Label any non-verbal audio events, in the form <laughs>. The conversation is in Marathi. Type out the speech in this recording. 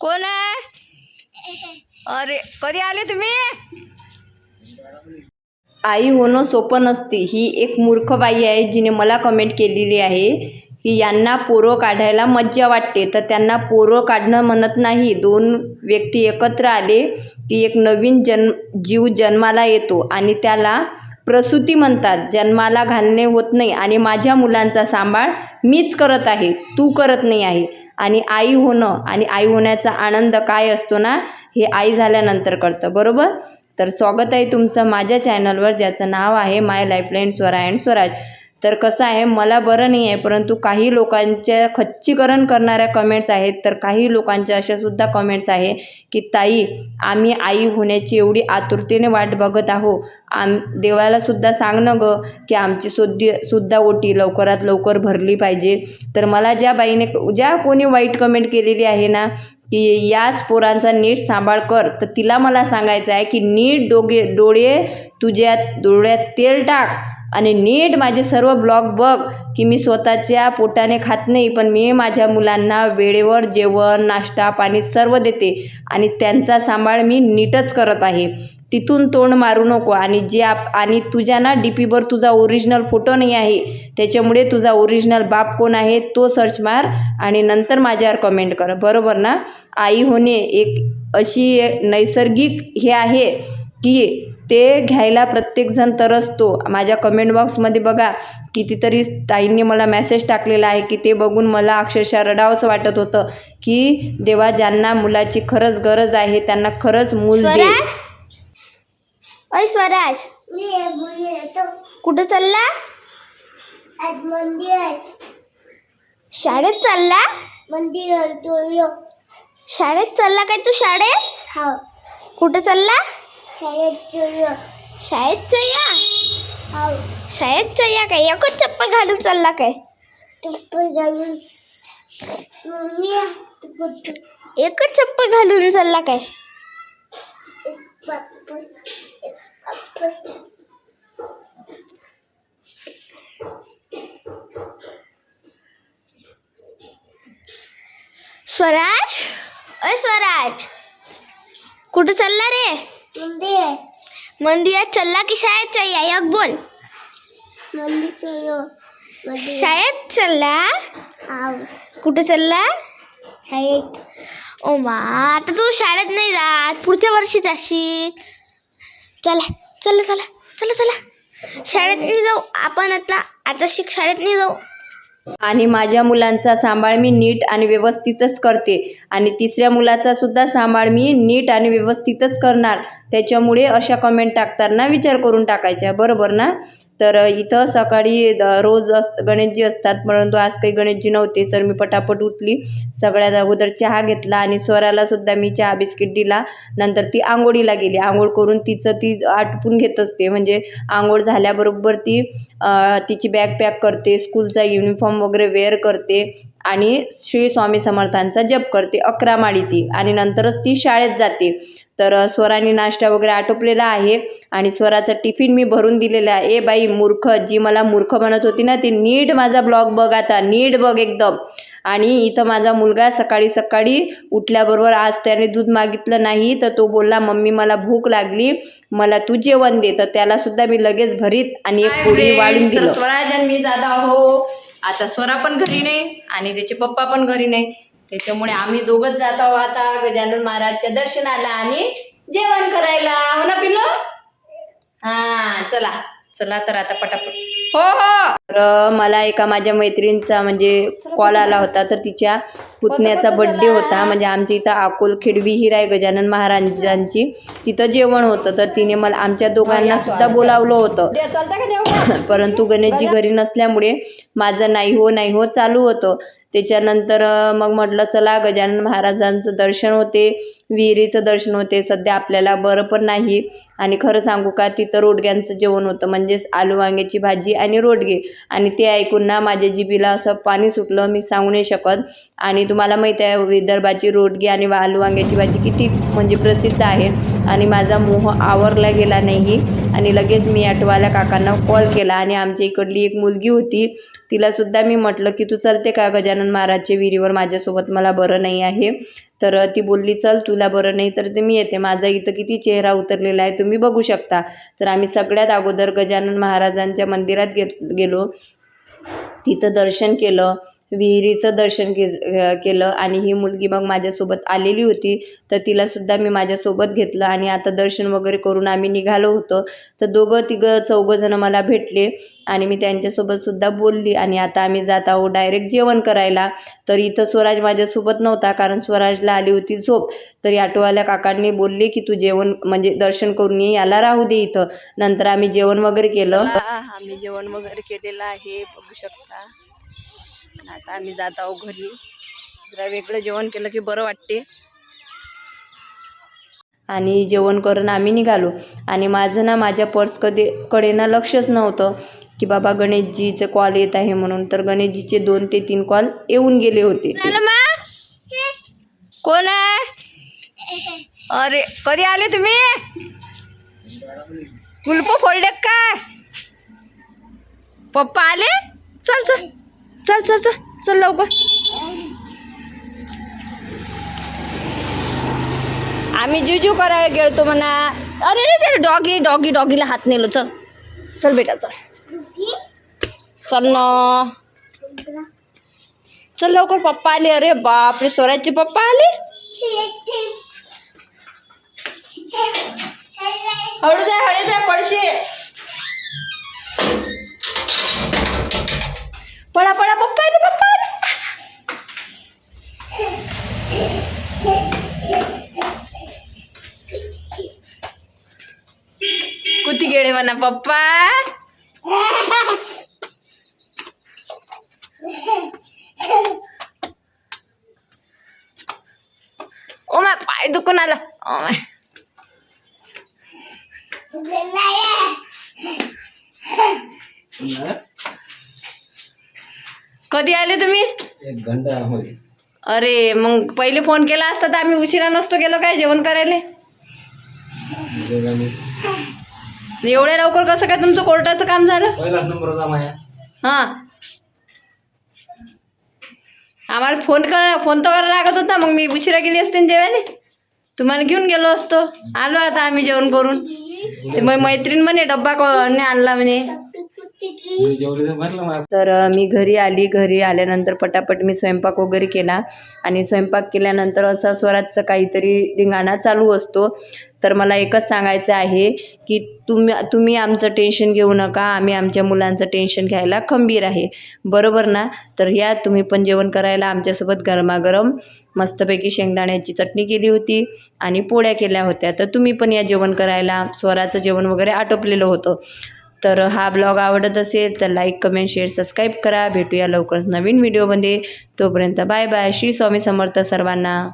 कोण आहे? अरे कधी आले तुम्ही? आई होणं सोपं नसते. ही एक मूर्ख बाई आहे जिने मला कमेंट केलेली आहे की यांना पोरं काढायला मज्जा वाटते. तर त्यांना पोरं काढणं म्हणत नाही. दोन व्यक्ती एकत्र आले की एक नवीन जन्म जीव जन्माला येतो आणि त्याला प्रसूती म्हणतात. जन्माला घालणे होत नाही आणि माझ्या मुलांचा सांभाळ मीच करत आहे. तू करत नाही आहे. आणि आई होणं आणि आई होण्याचा आनंद काय असतो ना हे आई झाल्यानंतर कळतं बरोबर? तर स्वागत आहे तुमचं माझ्या चॅनलवर ज्याचं नाव आहे my lifeline Swara and Swaraj. तर कसं आहे मला बरं नाही आहे परंतु काही लोकांच्या खच्चीकरण करणाऱ्या कमेंट्स आहेत. तर काही लोकांच्या अशासुद्धा कमेंट्स आहे की ताई आम्ही आई होण्याची एवढी आतुरतेने वाट बघत आहो आम देवाला सुद्धा सांग ना गं की आमची सुद्धी सुद्धा ओटी लवकरात लवकर भरली पाहिजे. तर मला ज्या बाईने ज्या कोणी वाईट कमेंट केलेली आहे ना की याच पोरांचा नीट सांभाळ कर. तर तिला मला सांगायचं आहे की नीट डोगे डोळे तुझ्या डोळ्यात तेल टाक. आणि नीट माझे सर्व ब्लॉग बघ की मी स्वतःच्या पोटाने खात नाही पण मी माझ्या मुलांना वेळेवर जेवण नाश्ता पाणी सर्व देते आणि त्यांचा सांभाळ मी नीटच करत आहे. तिथून तोंड मारू नको आणि जे आप आणि तुझ्या ना डी पीवर तुझा ओरिजिनल फोटो नाही आहे त्याच्यामुळे तुझा ओरिजिनल बाप कोण आहे तो सर्च मार आणि नंतर माझ्यावर कमेंट कर. बरोबर ना? आई होणे एक अशी नैसर्गिक हे आहे की ते घ्यायला प्रत्येकजण तरसतो माझ्या कमेंट बॉक्समध्ये बघा कितीतरी ताईंनी मला मेसेज टाकलेला आहे की ते बघून मला अक्षरशः रडावंसं वाटत होतं की देवा ज्यांना मुलाची खरंच गरज आहे त्यांना खरंच मूल दे. स्वराज? अय स्वराज. कुठं चालला? मंदिर शाळेत चालला? मंदिर शाळेत चालला काय तू शाळेत? हा. कुठं चालला? शाळेत शाळेत चया हा। शाळेत चया काय एकच चप्पल घालून चालला काय चप्पल घालून एकच चप्पल। घालून चालला काय पप्पा पप्पा स्वराज? अय स्वराज। कुठं चालला रे? मंदिरात चालला की शाळेत चया एक बोल मंदिर मंदिर शाळेत चालला हा कुठं चालला शाळेत ओ मा आता तू शाळेत नाही जात पुढच्या वर्षी जाशील चला चला चला चला चला शाळेत नाही जाऊ आपण आता आता शिक शाळेत नाही जाऊ आणि माझ्या मुलांचा सांभाळ मी नीट आणि व्यवस्थितच करते. आणि तिसऱ्या मुलाचा सुद्धा सांभाळ मी नीट आणि व्यवस्थितच करणार. त्याच्यामुळे अशा कमेंट टाकताना विचार करून टाकायच्या. बरोबर ना? तर इथं सकाळी रोज अस गणेशजी असतात. परंतु आज काही गणेशजी नव्हते तर मी पटापट उठली. सगळ्यात अगोदर चहा घेतला आणि स्वराला सुद्धा मी चहा बिस्किट दिला. नंतर ती आंघोळीला गेली. आंघोळ करून तिचं ती आटपून घेत असते. म्हणजे आंघोळ झाल्याबरोबर ती तिची बॅग पॅक करते. स्कूलचा युनिफॉर्म वगैरे वेअर करते आणि श्री स्वामी समर्थांचा जप करते अकरा माळी ती आणि नंतरच ती शाळेत जाते. तर स्वराने नाश्ता वगैरे आटोपलेला आहे आणि स्वराचा टिफिन मी भरून दिलेला आहे. ए बाई मूर्ख जी मला मूर्ख म्हणत होती ना ती नीट माझा ब्लॉग बघ आता नीट बघ एकदम. आणि इथं माझा मुलगा सकाळी सकाळी उठल्याबरोबर आज त्याने दूध मागितलं नाही तर तो बोलला मम्मी मला भूक लागली मला तू जेवण दे. तर त्याला सुद्धा मी लगेच भरीत आणि एक पोळी वाढून दिलं. स्वराज आणि मी जात आहो आता स्वरा पण घरी नाही आणि त्याचे पप्पा पण घरी नाही. त्याच्यामुळे आम्ही दोघंच जात आहोत आता गजानन महाराजच्या दर्शनाला आणि जेवण करायला. हो ना पिल्लो? हा चला. चला तर आता पटापट. हो हो. तर मला एका माझ्या मैत्रिणीचा म्हणजे कॉल आला होता तर तिच्या पुतण्याचा बड्डे होता. म्हणजे आमच्या इथं अकोलखेड विहीर आहे गजानन महाराजांची तिथं जेवण होतं. तर तिने मला आमच्या दोघांना सुद्धा बोलावलं होतं. <laughs> परंतु गणेशजी घरी नसल्यामुळे माझं नाही हो नाही हो चालू होतं. त्याच्यानंतर मग म्हटलं चला गजानन महाराजांचं दर्शन होते. विहिरीचं दर्शन होते. सध्या आपल्याला बरं पण नाही. आणि खरं सांगू का तिथं रोडग्यांचं जेवण होतं. म्हणजेच आलू वांग्याची भाजी आणि रोडगे. आणि ते ऐकून ना माझ्या जिबीला असं पाणी सुटलं. मी सांगू नाही शकत. आणि तुम्हाला माहीत आहे विदर्भाची रोडगे आणि आलू वांग्याची भाजी किती म्हणजे प्रसिद्ध आहे. आणि माझा मोह आवरला गेला नाही. आणि लगेच मी ॲटोवाल्या काकांना कॉल केला. आणि आमच्या इकडली एक मुलगी होती. तिलासुद्धा मी म्हटलं की तू चलते का गजानन महाराजच्या विहिरीवर? माझ्यासोबत मला बरं नाही आहे. तर ती बोलली चल तुला बरं नाही तर ते मी येते. माझा इथं किती चेहरा उतरलेला आहे तुम्ही बघू शकता. तर आम्ही सगळ्यात अगोदर गजानन महाराजांच्या मंदिरात गे गेलो. तिथं दर्शन केलं. विहिरीचं दर्शन के केलं आणि ही मुलगी मग माझ्यासोबत आलेली होती. तर तिलासुद्धा मी माझ्यासोबत घेतलं आणि आता दर्शन वगैरे करून आम्ही निघालो होतो. तर दोघं तिघं चौघंजणं मला भेटले आणि मी त्यांच्यासोबतसुद्धा बोलली आणि आता आम्ही जात आहोत डायरेक्ट जेवण करायला. तर इथं स्वराज माझ्यासोबत नव्हता कारण स्वराजला आली होती झोप. तरी ऑटोवाल्या काकांनी बोलले की तू जेवण म्हणजे दर्शन करून ये याला राहू दे इथं. नंतर आम्ही जेवण वगैरे केलं. आम्ही जेवण वगैरे केलेलं आहे बघू शकता. आता आम्ही जात आहोत घरी. जरा वेगळं जेवण केलं की बरं वाटते. आणि जेवण करून आम्ही निघालो. आणि माझं ना माझ्या पर्स कधी कडे ना लक्षच नव्हतं की बाबा गणेशजीचे कॉल येत आहे म्हणून. तर गणेशजीचे दोन ते तीन कॉल येऊन गेले होते कोण आहे? अरे कधी आले तुम्ही? कुलप फोडले काय? पप्पा आले? चल चल. चल चल चल चल लवकर. आम्ही जुजू करायला गेलतो म्हणा. अरे रे ते डॉगी डॉगी डॉगीला हात नेलो चल. चल बेटा चल. चल ना. चल लवकर पप्पा आले. अरे बापरे स्वराजचे पप्पा आले? हळू जाय हळू जाय पडशील पळा पळा पप्पा आले पप्पा आले कुठे गेले म्हणा पप्पा ओ माय पाय दुखून आला ओ माय कधी आले तुम्ही? एक घंटा होईल. अरे मग पहिले फोन केला असता तर आम्ही उशिरा नसतो गेलो काय जेवण करायला? एवढ्या लवकर कसं काय तुमचं कोर्टाचं काम झालं? पहिलाच नंबर होता माझ्या. हां. आम्हाला फोन कर फोन तर करायला लागत होता मग मी उशिरा गेली असते ना जेवायला? तुम्हाला घेऊन गेलो असतो. आलो आता आम्ही जेवण करून. ते मग मैत्रीण म्हणे डब्बा कोणी आणला म्हणे. तर मी घरी आली. घरी आल्यानंतर पटापट मी स्वयंपाक वगैरे केला. आणि स्वयंपाक केल्यानंतर असा स्वराजचा काहीतरी धिंगाणा चालू असतो. तर मला एकच सांगायचं आहे की तुम्ही तुम्ही आमचं टेन्शन घेऊ नका. आम्ही आमच्या मुलांचं टेन्शन घ्यायला खंबीर आहे. बरोबर ना? तर या तुम्ही पण जेवण करायला आमच्यासोबत गरमागरम मस्तपैकी शेंगदाण्याची चटणी केली होती आणि पोळ्या केल्या होत्या. तर तुम्ही पण या जेवण करायला स्वराचं जेवण वगैरे आटोपलेलं होतं. तर हा ब्लॉग आवडत असेल तर लाईक कमेंट शेअर सबस्क्राईब करा. भेटूया लवकरच नवीन व्हिडिओमध्ये. तोपर्यंत बाय बाय. श्री स्वामी समर्थ सर्वांना.